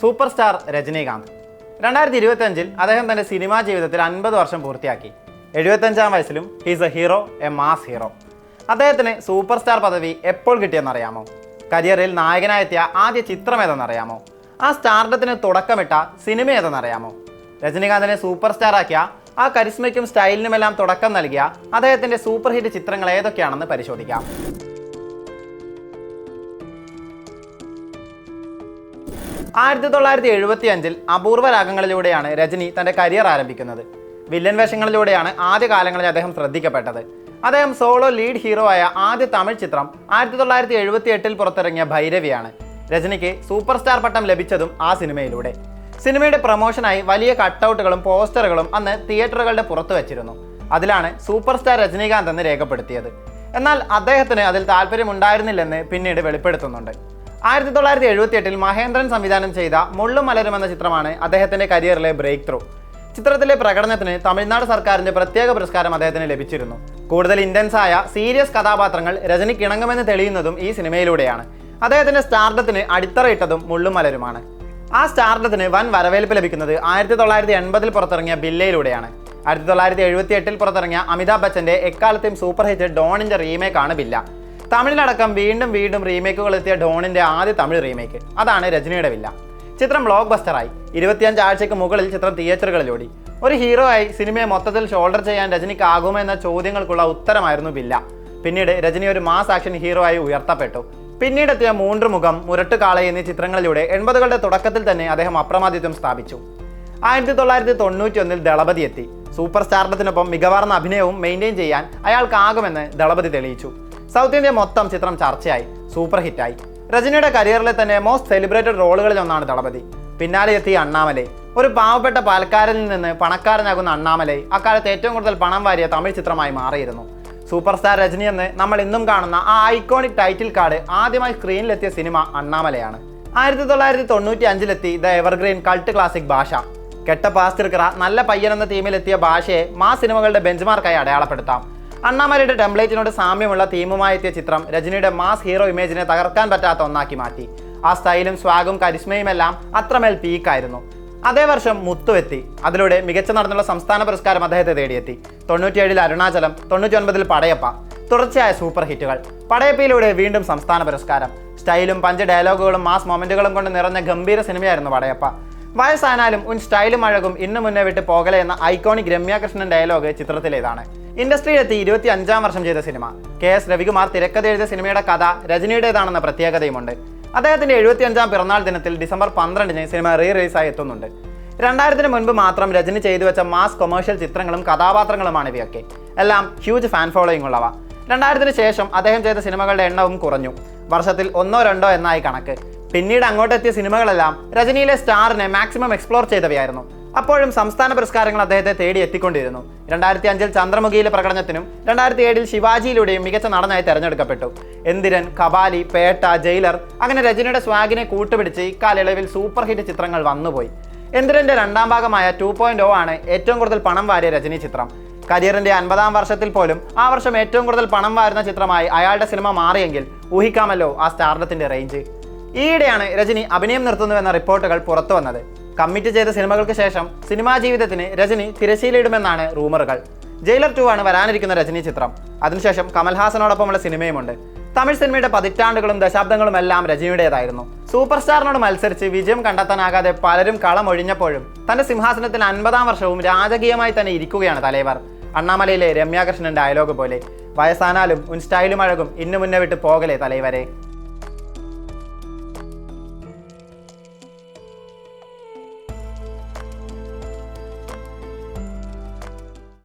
Super star Rajinikanth. രണ്ടായിരത്തി ഇരുപത്തഞ്ചിൽ അദ്ദേഹം തന്റെ സിനിമാ ജീവിതത്തിൽ അൻപത് വർഷം പൂർത്തിയാക്കി. എഴുപത്തഞ്ചാം വയസ്സിലും he's a hero a mass hero അദ്ദേഹത്തിന് സൂപ്പർ സ്റ്റാർ പദവി എപ്പോൾ കിട്ടിയെന്നറിയാമോ? കരിയറിൽ നായകനായെത്തിയ ആദ്യ ചിത്രം ഏതെന്നറിയാമോ? ആ സ്റ്റാർഡത്തിന് തുടക്കമിട്ട സിനിമ ഏതെന്നറിയാമോ? രജനീകാന്തിനെ സൂപ്പർ സ്റ്റാർ ആക്കിയ ആ കരിസ്മയ്ക്കും സ്റ്റൈലിനുമെല്ലാം തുടക്കം നൽകിയ അദ്ദേഹത്തിന്റെ സൂപ്പർ ഹിറ്റ് ചിത്രങ്ങൾ ഏതൊക്കെയാണെന്ന് പരിശോധിക്കാം. ആയിരത്തി തൊള്ളായിരത്തി എഴുപത്തി അഞ്ചിൽ അപൂർവ രാഗങ്ങളിലൂടെയാണ് രജനി തന്റെ കരിയർ ആരംഭിക്കുന്നത്. വില്ലൻ വേഷങ്ങളിലൂടെയാണ് ആദ്യ കാലങ്ങളിൽ അദ്ദേഹം ശ്രദ്ധിക്കപ്പെട്ടത്. അദ്ദേഹം സോളോ ലീഡ് ഹീറോ ആയ ആദ്യ തമിഴ് ചിത്രം ആയിരത്തി തൊള്ളായിരത്തി എഴുപത്തി എട്ടിൽ പുറത്തിറങ്ങിയ ഭൈരവിയാണ്. രജനിക്ക് സൂപ്പർ സ്റ്റാർ പട്ടം ലഭിച്ചതും ആ സിനിമയിലൂടെ. സിനിമയുടെ പ്രൊമോഷനായി വലിയ കട്ടൗട്ടുകളും പോസ്റ്ററുകളും അന്ന് തിയേറ്ററുകളുടെ പുറത്തു വച്ചിരുന്നു. അതിലാണ് സൂപ്പർ സ്റ്റാർ രജനീകാന്ത് എന്ന് രേഖപ്പെടുത്തിയത്. എന്നാൽ അദ്ദേഹത്തിന് അതിൽ താല്പര്യമുണ്ടായിരുന്നില്ലെന്ന് പിന്നീട് വെളിപ്പെടുത്തുന്നുണ്ട്. ആയിരത്തി തൊള്ളായിരത്തി എഴുപത്തി എട്ടിൽ മഹേന്ദ്രൻ സംവിധാനം ചെയ്ത മുള്ളും മലരും എന്ന ചിത്രമാണ് അദ്ദേഹത്തിന്റെ കരിയറിലെ ബ്രേക്ക് ത്രൂ ചിത്രത്തിലെ പ്രകടനത്തിന് തമിഴ്നാട് സർക്കാരിന്റെ പ്രത്യേക പുരസ്കാരം അദ്ദേഹത്തിന് ലഭിച്ചിരുന്നു. കൂടുതൽ ഇന്റൻസ് ആയ സീരിയസ് കഥാപാത്രങ്ങൾ രജനിക്ക് ഇണങ്ങുമെന്ന് തെളിയുന്നതും ഈ സിനിമയിലൂടെയാണ്. അദ്ദേഹത്തിന്റെ സ്റ്റാർഡത്തിന് അടിത്തറയിട്ടതും മുള്ളും മലരുമാണ്. ആ സ്റ്റാർഡത്തിന് വൻ വരവേൽപ്പ് ലഭിക്കുന്നത് ആയിരത്തി തൊള്ളായിരത്തി എൺപതിൽ പുറത്തിറങ്ങിയ ബില്ലയിലൂടെയാണ്. ആയിരത്തി തൊള്ളായിരത്തി എഴുപത്തി എട്ടിൽ പുറത്തിറങ്ങിയ അമിതാഭ് ബച്ചന്റെ എക്കാലത്തെയും സൂപ്പർ ഹിറ്റ് ഡോണിന്റെ റീമേക്ക് ആണ് ബില്ല. തമിഴിലടക്കം വീണ്ടും വീണ്ടും റീമേക്കുകൾ എത്തിയ ഡോണിന്റെ ആദ്യ തമിഴ് റീമേക്ക്. അതാണ് രജനിയുടെ വില്ല. ചിത്രം ബ്ലോക്ക് ബസ്റ്ററായി ഇരുപത്തിയഞ്ച് ആഴ്ചയ്ക്ക് മുകളിൽ ചിത്രം തിയേറ്ററുകളിൽ ഓടി ഒരു ഹീറോ ആയി സിനിമയെ മൊത്തത്തിൽ ഷോൾഡർ ചെയ്യാൻ രജനിക്ക് ആകുമോ എന്ന ചോദ്യങ്ങൾക്കുള്ള ഉത്തരമായിരുന്നു വില്ല. പിന്നീട് രജനി ഒരു മാസ് ആക്ഷൻ ഹീറോ ആയി ഉയർത്തപ്പെട്ടു. പിന്നീടെത്തിയ മൂன்று മുഖം മുരട്ടുകാള എന്നീ ചിത്രങ്ങളിലൂടെ എൺപതുകളുടെ തുടക്കത്തിൽ തന്നെ അദ്ദേഹം അപ്രമാദിത്വം സ്ഥാപിച്ചു. ആയിരത്തി തൊള്ളായിരത്തി തൊണ്ണൂറ്റി ഒന്നിൽ ദളപതി എത്തി. സൂപ്പർ സ്റ്റാർഡത്തിനൊപ്പം മികവാർന്ന അഭിനയവും മെയിന്റെയിൻ ചെയ്യാൻ അയാൾക്കാകുമെന്ന് ദളപതി തെളിയിച്ചു. സൗത്ത് ഇന്ത്യ മൊത്തം ചിത്രം ചർച്ചയായി സൂപ്പർ ഹിറ്റായി രജനിയുടെ കരിയറിലെ തന്നെ മോസ്റ്റ് സെലിബ്രേറ്റഡ് റോളുകളിൽ ഒന്നാണ് ദളപതി. പിന്നാലെ എത്തിയ അണ്ണാമലൈ. ഒരു പാവപ്പെട്ട പാലക്കാരിൽ നിന്ന് പണക്കാരനാകുന്ന അണ്ണാമലൈ അക്കാലത്ത് ഏറ്റവും കൂടുതൽ പണം വാരിയ തമിഴ് ചിത്രമായി മാറിയിരുന്നു. സൂപ്പർ സ്റ്റാർ രജനി എന്ന് നമ്മൾ ഇന്നും കാണുന്ന ആ ഐക്കോണിക് ടൈറ്റിൽ കാർഡ് ആദ്യമായി സ്ക്രീനിലെത്തിയ സിനിമ അണ്ണാമലയാണ്. ആയിരത്തി തൊള്ളായിരത്തി തൊണ്ണൂറ്റി അഞ്ചിലെത്തി the evergreen cult classic Baasha. കെട്ട പാസ്തിർക്കറ നല്ല പയ്യൻ എന്ന തീമിലെത്തിയ ഭാഷയെ മാ സിനിമകളുടെ ബെഞ്ച്മാർക്കായി അടയാളപ്പെടുത്താം. അണ്ണാമലയുടെ ടെംപ്ലേറ്റിനോട് സാമ്യമുള്ള തീമുമായി എത്തിയ ചിത്രം രജനിയുടെ മാസ് ഹീറോ ഇമേജിനെ തകർക്കാൻ പറ്റാത്ത ഒന്നാക്കി മാറ്റി. ആ സ്റ്റൈലും സ്വാഗും കരിസ്മയുമെല്ലാം അത്രമേൽ പീക്കായിരുന്നു അതേ വർഷം മുത്തുവെത്തി അതിലൂടെ മികച്ച നടന്നുള്ള സംസ്ഥാന പുരസ്കാരം അദ്ദേഹത്തെ തേടിയെത്തി. തൊണ്ണൂറ്റിയേഴിൽ അരുണാചലം തൊണ്ണൂറ്റിയൊൻപതിൽ പടയപ്പ. തുടർച്ചയായ സൂപ്പർ ഹിറ്റുകൾ പടയപ്പയിലൂടെ വീണ്ടും സംസ്ഥാന പുരസ്കാരം. സ്റ്റൈലും പഞ്ച് ഡയലോഗുകളും മാസ് മൊമെന്റുകളും കൊണ്ട് നിറഞ്ഞ ഗംഭീര സിനിമയായിരുന്നു പടയപ്പ. വയസ്സാനാലും ഉൻ സ്റ്റൈലും അഴകും ഇന്നു മുന്നേ വിട്ട് പോകലെ എന്ന ഐക്കോണിക് രമ്യാകൃഷ്ണൻ ഡയലോഗ് ചിത്രത്തിലേതാണ്. ഇൻഡസ്ട്രിയിലെത്തി ഇരുപത്തി അഞ്ചാം വർഷം ചെയ്ത സിനിമ. കെ എസ് രവികുമാർ തിരക്കഥ എഴുതിയ സിനിമയുടെ കഥ രജനിയുടേതാണെന്ന പ്രത്യേകതയുമുണ്ട്. അദ്ദേഹത്തിന്റെ എഴുപത്തി അഞ്ചാം പിറന്നാൾ ദിനത്തിൽ ഡിസംബർ പന്ത്രണ്ടിന് സിനിമ റീ റിലീസായി എത്തുന്നുണ്ട്. രണ്ടായിരത്തിന് മുൻപ് മാത്രം രജനി ചെയ്തു വെച്ച മാസ് കൊമേഴ്ഷ്യൽ ചിത്രങ്ങളും കഥാപാത്രങ്ങളുമാണ് ഇവയൊക്കെ. എല്ലാം ഹ്യൂജ് ഫാൻ ഫോളോയിങ് ഉള്ളവ രണ്ടായിരത്തിന് ശേഷം അദ്ദേഹം ചെയ്ത സിനിമകളുടെ എണ്ണവും കുറഞ്ഞു. വർഷത്തിൽ ഒന്നോ രണ്ടോ എന്നായി കണക്ക്. പിന്നീട് അങ്ങോട്ടെത്തിയ സിനിമകളെല്ലാം രജനിയിലെ സ്റ്റാറിനെ മാക്സിമം എക്സ്പ്ലോർ ചെയ്തവയായിരുന്നു. അപ്പോഴും സംസ്ഥാന പുരസ്കാരങ്ങൾ അദ്ദേഹത്തെ തേടി എത്തിക്കൊണ്ടിരുന്നു. രണ്ടായിരത്തി അഞ്ചിൽ ചന്ദ്രമുഖിയിലെ പ്രകടനത്തിനും രണ്ടായിരത്തി ഏഴിൽ ശിവാജിയിലൂടെയും മികച്ച നടനായി തെരഞ്ഞെടുക്കപ്പെട്ടു. എന്തിരൻ കബാലി പേട്ട ജയിലർ അങ്ങനെ രജനിയുടെ സ്വാഗിനെ കൂട്ടുപിടിച്ച് ഇക്കാലയളവിൽ സൂപ്പർ ഹിറ്റ് ചിത്രങ്ങൾ വന്നുപോയി. എന്തിരന്റെ രണ്ടാം ഭാഗമായ ടു പോയിന്റ് ഓ ആണ് ഏറ്റവും കൂടുതൽ പണം വാരിയ രജനി ചിത്രം. കരിയറിന്റെ അൻപതാം വർഷത്തിൽ പോലും ആ വർഷം ഏറ്റവും കൂടുതൽ പണം വാരുന്ന ചിത്രമായി അയാളുടെ സിനിമ മാറിയെങ്കിൽ ഊഹിക്കാമല്ലോ ആ സ്റ്റാർഡത്തിന്റെ റേഞ്ച് ഈയിടെയാണ് രജനി അഭിനയം നിർത്തുന്നുവെന്ന റിപ്പോർട്ടുകൾ പുറത്തു വന്നത്. കമ്മിറ്റ് ചെയ്ത സിനിമകൾക്ക് ശേഷം സിനിമാ ജീവിതത്തിന് രജനി തിരശ്ശീലയിടുമെന്നാണ് റൂമറുകൾ. ജയിലർ ടു ആണ് വരാനിരിക്കുന്ന രജനി ചിത്രം. അതിനുശേഷം കമൽഹാസനോടൊപ്പമുള്ള സിനിമയുമുണ്ട്. തമിഴ് സിനിമയുടെ പതിറ്റാണ്ടുകളും ദശാബ്ദങ്ങളും എല്ലാം രജനിയുടേതായിരുന്നു. സൂപ്പർ സ്റ്റാറിനോട് മത്സരിച്ച് വിജയം കണ്ടെത്താനാകാതെ പലരും കളമൊഴിഞ്ഞപ്പോഴും തന്റെ സിംഹാസനത്തിൽ അൻപതാം വർഷവും രാജകീയമായി തന്നെ ഇരിക്കുകയാണ് തലൈവർ. അണ്ണാമലയിലെ രമ്യാകൃഷ്ണൻ ഡയലോഗ് പോലെ വയസ്സാനാലും ഉൻ സ്റ്റൈലും അഴകും ഇന്നു മുന്നേ വിട്ട് പോകലേ തലൈവരെ?